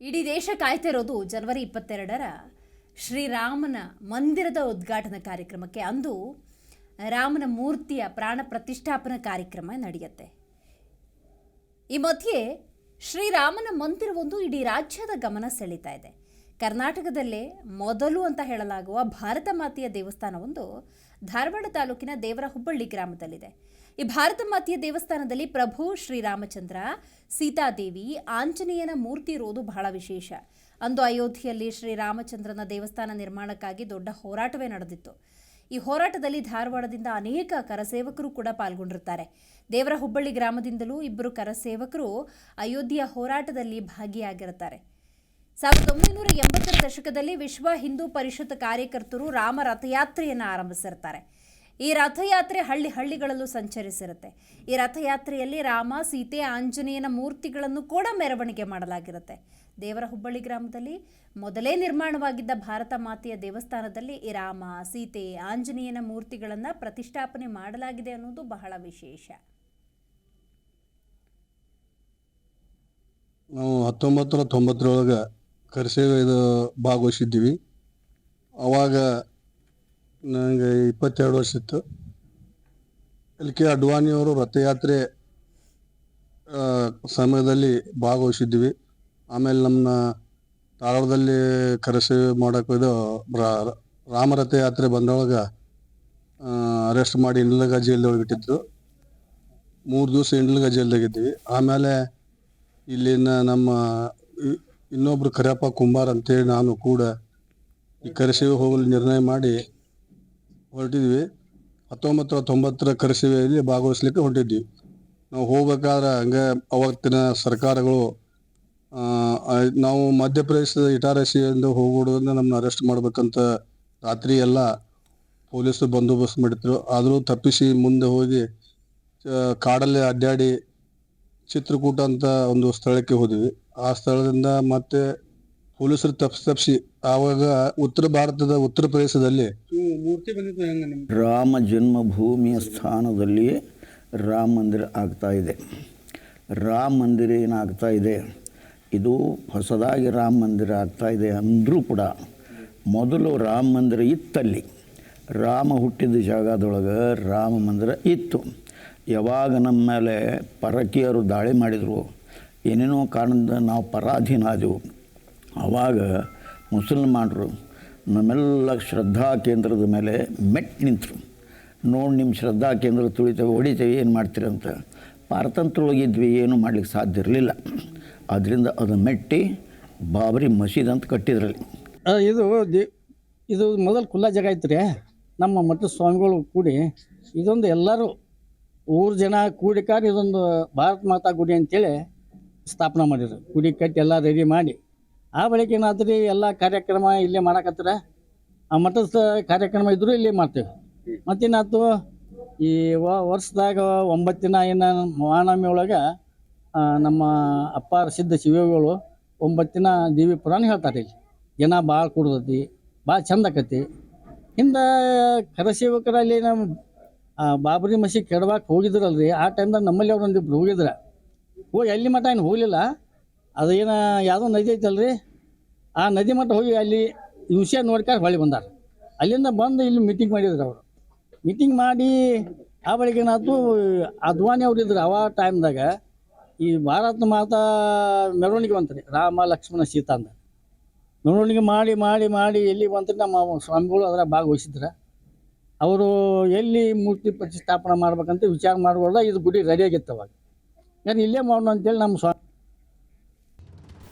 ಇಡೀ ದೇಶ ಕಾಯ್ತಿರೋದು ಜನವರಿ ಇಪ್ಪತ್ತೆರಡರ ಶ್ರೀರಾಮನ ಮಂದಿರದ ಉದ್ಘಾಟನಾ ಕಾರ್ಯಕ್ರಮಕ್ಕೆ. ಅಂದು ರಾಮನ ಮೂರ್ತಿಯ ಪ್ರಾಣ ಪ್ರತಿಷ್ಠಾಪನಾ ಕಾರ್ಯಕ್ರಮ ನಡೆಯುತ್ತೆ. ಈ ಮಧ್ಯೆ ಶ್ರೀರಾಮನ ಮಂದಿರವೊಂದು ಇಡೀ ರಾಜ್ಯದ ಗಮನ ಸೆಳೀತಾ ಇದೆ. ಕರ್ನಾಟಕದಲ್ಲೇ ಮೊದಲು ಅಂತ ಹೇಳಲಾಗುವ ಭಾರತ ಮಾತೆಯ ದೇವಸ್ಥಾನವೊಂದು ಧಾರವಾಡ ತಾಲೂಕಿನ ದೇವರ ಹುಬ್ಬಳ್ಳಿ ಗ್ರಾಮದಲ್ಲಿದೆ. ಈ ಭಾರತ ಮಾತೆಯ ದೇವಸ್ಥಾನದಲ್ಲಿ ಪ್ರಭು ಶ್ರೀರಾಮಚಂದ್ರ, ಸೀತಾದೇವಿ, ಆಂಜನೇಯನ ಮೂರ್ತಿ ಇರುವುದು ಬಹಳ ವಿಶೇಷ. ಅಂದು ಅಯೋಧ್ಯೆಯಲ್ಲಿ ಶ್ರೀರಾಮಚಂದ್ರನ ದೇವಸ್ಥಾನ ನಿರ್ಮಾಣಕ್ಕಾಗಿ ದೊಡ್ಡ ಹೋರಾಟವೇ ನಡೆದಿತ್ತು. ಈ ಹೋರಾಟದಲ್ಲಿ ಧಾರವಾಡದಿಂದ ಅನೇಕ ಕರಸೇವಕರು ಕೂಡ ಪಾಲ್ಗೊಂಡಿರ್ತಾರೆ. ದೇವರ ಹುಬ್ಬಳ್ಳಿ ಗ್ರಾಮದಿಂದಲೂ ಇಬ್ಬರು ಕರಸೇವಕರು ಅಯೋಧ್ಯೆಯ ಹೋರಾಟದಲ್ಲಿ ಭಾಗಿಯಾಗಿರುತ್ತಾರೆ. ಸಾವಿರದ ಒಂಬೈನೂರ ಎಂಬತ್ತರ ದಶಕದಲ್ಲಿ ವಿಶ್ವ ಹಿಂದೂ ಪರಿಷತ್ ಕಾರ್ಯಕರ್ತರು ರಾಮ ರಥಯಾತ್ರೆಯನ್ನು ಆರಂಭಿಸಿರ್ತಾರೆ. ಈ ರಥಯಾತ್ರೆ ಹಳ್ಳಿ ಹಳ್ಳಿಗಳಲ್ಲೂ ಸಂಚರಿಸಿರುತ್ತೆ. ಈ ರಥಯಾತ್ರೆಯಲ್ಲಿ ರಾಮ, ಸೀತೆ, ಆಂಜನೇಯನ ಮೂರ್ತಿಗಳನ್ನು ಕೂಡ ಮೆರವಣಿಗೆ ಮಾಡಲಾಗಿರುತ್ತೆ. ದೇವರ ಹುಬ್ಬಳ್ಳಿ ಗ್ರಾಮದಲ್ಲಿ ಮೊದಲೇ ನಿರ್ಮಾಣವಾಗಿದ್ದ ಭಾರತ ಮಾತೆಯ ದೇವಸ್ಥಾನದಲ್ಲಿ ಈ ರಾಮ, ಸೀತೆ, ಆಂಜನೇಯನ ಮೂರ್ತಿಗಳನ್ನು ಪ್ರತಿಷ್ಠಾಪನೆ ಮಾಡಲಾಗಿದೆ ಅನ್ನೋದು ಬಹಳ ವಿಶೇಷ. ನಾವು ಹತ್ತೊಂಬತ್ತು ತೊಂಬತ್ತರೊಳಗೆ ಕರಿಸೇವೆ ಇದು ಭಾಗವಹಿಸಿದ್ದೀವಿ. ಅವಾಗ ನನಗೆ ಇಪ್ಪತ್ತೆರಡು ವರ್ಷ ಇತ್ತು ಎಲ್ ಕೆ ಅಡ್ವಾಣಿಯವರು ರಥಯಾತ್ರೆ ಸಮಯದಲ್ಲಿ ಭಾಗವಹಿಸಿದ್ವಿ. ಆಮೇಲೆ ನಮ್ಮ ಧಾರವಾಡದಲ್ಲಿ ಕರೆಸಿ ಮಾಡೋಕೆ ಇದು ರಾಮರಥ ಯಾತ್ರೆ ಬಂದೊಳಗೆ ಅರೆಸ್ಟ್ ಮಾಡಿ ಇಂಡ್ಲಗ ಜೈಲ್ದೊಳಗೆ ಇಟ್ಟಿದ್ರು ಮೂರು ದಿವಸ ಇಂಡ್ಲಗ ಜೈಲ್ದಾಗಿದ್ವಿ ಆಮೇಲೆ ಇಲ್ಲಿನ ನಮ್ಮ ಇನ್ನೊಬ್ರು ಕರಿಯಪ್ಪ ಕುಂಬಾರ್ ಅಂತೇಳಿ ನಾನು ಕೂಡ ಈ ಕರೆಸಿ ಹೋಗಲು ನಿರ್ಣಯ ಮಾಡಿ ಹೊರಟಿದ್ವಿ. ಹತ್ತೊಂಬತ್ತು ತೊಂಬತ್ತರ ಕರಿಸೇವೆಯಲ್ಲಿ ಭಾಗವಹಿಸ್ಲಿಕ್ಕೆ ಹೊರಟಿದ್ವಿ. ನಾವು ಹೋಗ್ಬೇಕಾದ್ರೆ ಹಂಗೆ ಅವತ್ತಿನ ಸರ್ಕಾರಗಳು ನಾವು ಮಧ್ಯಪ್ರದೇಶದ ಇಟಾರಸಿಯಿಂದ ಹೋಗೋದ್ರಿಂದ ನಮ್ಮನ್ನ ಅರೆಸ್ಟ್ ಮಾಡ್ಬೇಕಂತ ರಾತ್ರಿ ಎಲ್ಲ ಪೊಲೀಸರು ಬಂದೋಬಸ್ತ್ ಮಾಡಿದ್ರು. ಆದರೂ ತಪ್ಪಿಸಿ ಮುಂದೆ ಹೋಗಿ ಕಾಡಲ್ಲಿ ಅಡ್ಡಾಡಿ ಚಿತ್ರಕೂಟ ಅಂತ ಒಂದು ಸ್ಥಳಕ್ಕೆ ಹೋದ್ವಿ. ಆ ಸ್ಥಳದಿಂದ ಮತ್ತೆ ಪೊಲೀಸರು ತಪ್ಪಿಸಿ ತಪ್ಪಿಸಿ ಆವಾಗ ಉತ್ತರ ಭಾರತದ ಉತ್ತರ ಪ್ರದೇಶದಲ್ಲಿ ಮೂರ್ತಿ ಜನ್ಮ ಹೆಂಗ ನಿಮ್ಗೆ? ರಾಮ ಜನ್ಮಭೂಮಿಯ ಸ್ಥಾನದಲ್ಲಿಯೇ ರಾಮ ಮಂದಿರ ಆಗ್ತಾ ಇದೆ. ರಾಮ ಮಂದಿರ ಏನಾಗ್ತಾ ಇದೆ? ಇದು ಹೊಸದಾಗಿ ರಾಮ ಮಂದಿರ ಆಗ್ತಾ ಇದೆ ಅಂದರೂ ಕೂಡ ಮೊದಲು ರಾಮ ಮಂದಿರ ಇತ್ತಲ್ಲಿ. ರಾಮ ಹುಟ್ಟಿದ ಜಾಗದೊಳಗೆ ರಾಮ ಮಂದಿರ ಇತ್ತು. ಯಾವಾಗ ನಮ್ಮ ಮೇಲೆ ಪರಕೀಯರು ದಾಳಿ ಮಾಡಿದರು ಏನೇನೋ ಕಾರಣದಿಂದ ನಾವು ಪರಾಧೀನಾದೆವು. ಆವಾಗ ಮುಸಲ್ಮಾನರು ನಮ್ಮೆಲ್ಲ ಶ್ರದ್ಧಾ ಕೇಂದ್ರದ ಮೇಲೆ ಮೆಟ್ ನಿಂತರು. ನೋಡಿ ನಿಮ್ಮ ಶ್ರದ್ಧಾ ಕೇಂದ್ರ ತುಳಿತೇವೆ, ಹೊಡಿತೇವೆ, ಏನು ಮಾಡ್ತೀರಂತ ಪಾರತಂತ್ರೊಳಗಿದ್ವಿ ಏನು ಮಾಡ್ಲಿಕ್ಕೆ ಸಾಧ್ಯ ಇರಲಿಲ್ಲ. ಅದರಿಂದ ಅದು ಮೆಟ್ಟಿ ಬಾಬರಿ ಮಸೀದ್ ಅಂತ ಕಟ್ಟಿದ್ರಲ್ಲಿ. ಇದು ಇದು ಮೊದಲು ಖುಲ್ಲಾ ಜಾಗ ಐತ್ರಿ. ನಮ್ಮ ಮಠದ ಸ್ವಾಮಿಗಳು ಕೂಡಿ ಇದೊಂದು ಎಲ್ಲರೂ ಊರು ಜನ ಕೂಡಿಕಾರ ಇದೊಂದು ಭಾರತ ಮಾತಾ ಗುಡಿ ಅಂತೇಳಿ ಸ್ಥಾಪನೆ ಮಾಡಿದ್ರು. ಗುಡಿ ಕಟ್ಟಿ ಎಲ್ಲ ರೆಡಿ ಮಾಡಿ. ಆ ಬಳಿಕ ಏನಾದ್ರಿ ಎಲ್ಲ ಕಾರ್ಯಕ್ರಮ ಇಲ್ಲೇ ಮಾಡಕತ್ತಾರ. ಆ ಮಠದ ಕಾರ್ಯಕ್ರಮ ಇದ್ರು ಇಲ್ಲೇ ಮಾಡ್ತೇವೆ. ಮತ್ತೇನಾಯ್ತು ಈ ವರ್ಷದಾಗ ದಿನ ಏನು ಮಹಾನವಮಿ ಒಳಗೆ ನಮ್ಮ ಅಪ್ಪ ಸಿದ್ಧ ಶಿವಗಳು ದಿನ ದೇವಿ ಪುರಾಣ ಹೇಳ್ತಾರೆ ಇಲ್ಲಿ. ಜನ ಭಾಳ ಕೂಡ್ತೈತಿ, ಭಾಳ ಚಂದ ಆಕತಿ. ಹಿಂದೆ ಕರಸೇವಕರಲ್ಲಿ ನಮ್ಮ ಬಾಬರಿ ಮಸಿ ಕೆಡವಾಕ್ ಹೋಗಿದ್ರಲ್ರಿ. ಆ ಟೈಮ್ದಾಗ ನಮ್ಮಲ್ಲಿ ಅವ್ರು ಒಂದಿಬ್ರು ಹೋಗಿದ್ರ. ಹೋಗಿ ಎಲ್ಲಿ ಮಠ ಏನು ಹೋಗಲಿಲ್ಲ? ಅದೇನು ಯಾವುದೋ ನದಿ ಐತಲ್ರಿ? ಆ ನದಿ ಮಟ್ಟ ಹೋಗಿ ಅಲ್ಲಿ ವಿಷಯ ನೋಡ್ಕೊಂಡು ಹೊಳ್ಳಿ ಬಂದಾರ. ಅಲ್ಲಿಂದ ಬಂದು ಇಲ್ಲಿ ಮೀಟಿಂಗ್ ಮಾಡಿದ್ರು ಅವರು. ಮೀಟಿಂಗ್ ಮಾಡಿ ಆ ಬಳಿಕ ಏನಾಯ್ತು, ಅದ್ವಾನಿ ಅವ್ರು ಇದ್ರು ಅವ ಟೈಮ್ದಾಗ ಈ ಭಾರತ ಮಾತಾ ಮೆರವಣಿಗೆ ಬಂತ್ರಿ, ರಾಮ, ಲಕ್ಷ್ಮಣ, ಸೀತಾ ಅಂತ ಮೆರವಣಿಗೆ ಮಾಡಿ ಮಾಡಿ ಮಾಡಿ ಎಲ್ಲಿ ಬಂತ್ರಿ ನಮ್ಮ ಸ್ವಾಮಿಗಳು ಅದರ ಭಾಗವಹಿಸಿದ್ರ. ಅವರು ಎಲ್ಲಿ ಮೂರ್ತಿ ಪ್ರತಿಷ್ಠಾಪನೆ ಮಾಡ್ಬೇಕಂತ ವಿಚಾರ ಮಾಡ್ಬೋದ ಇದು ಗುಡಿ ರೆಡಿ ಆಗಿತ್ತು ಅವಾಗ. ನಾನು ಇಲ್ಲೇ ಮಾಡೋಣ ಅಂತೇಳಿ ನಮ್ಮ ಸ್ವಾಮಿ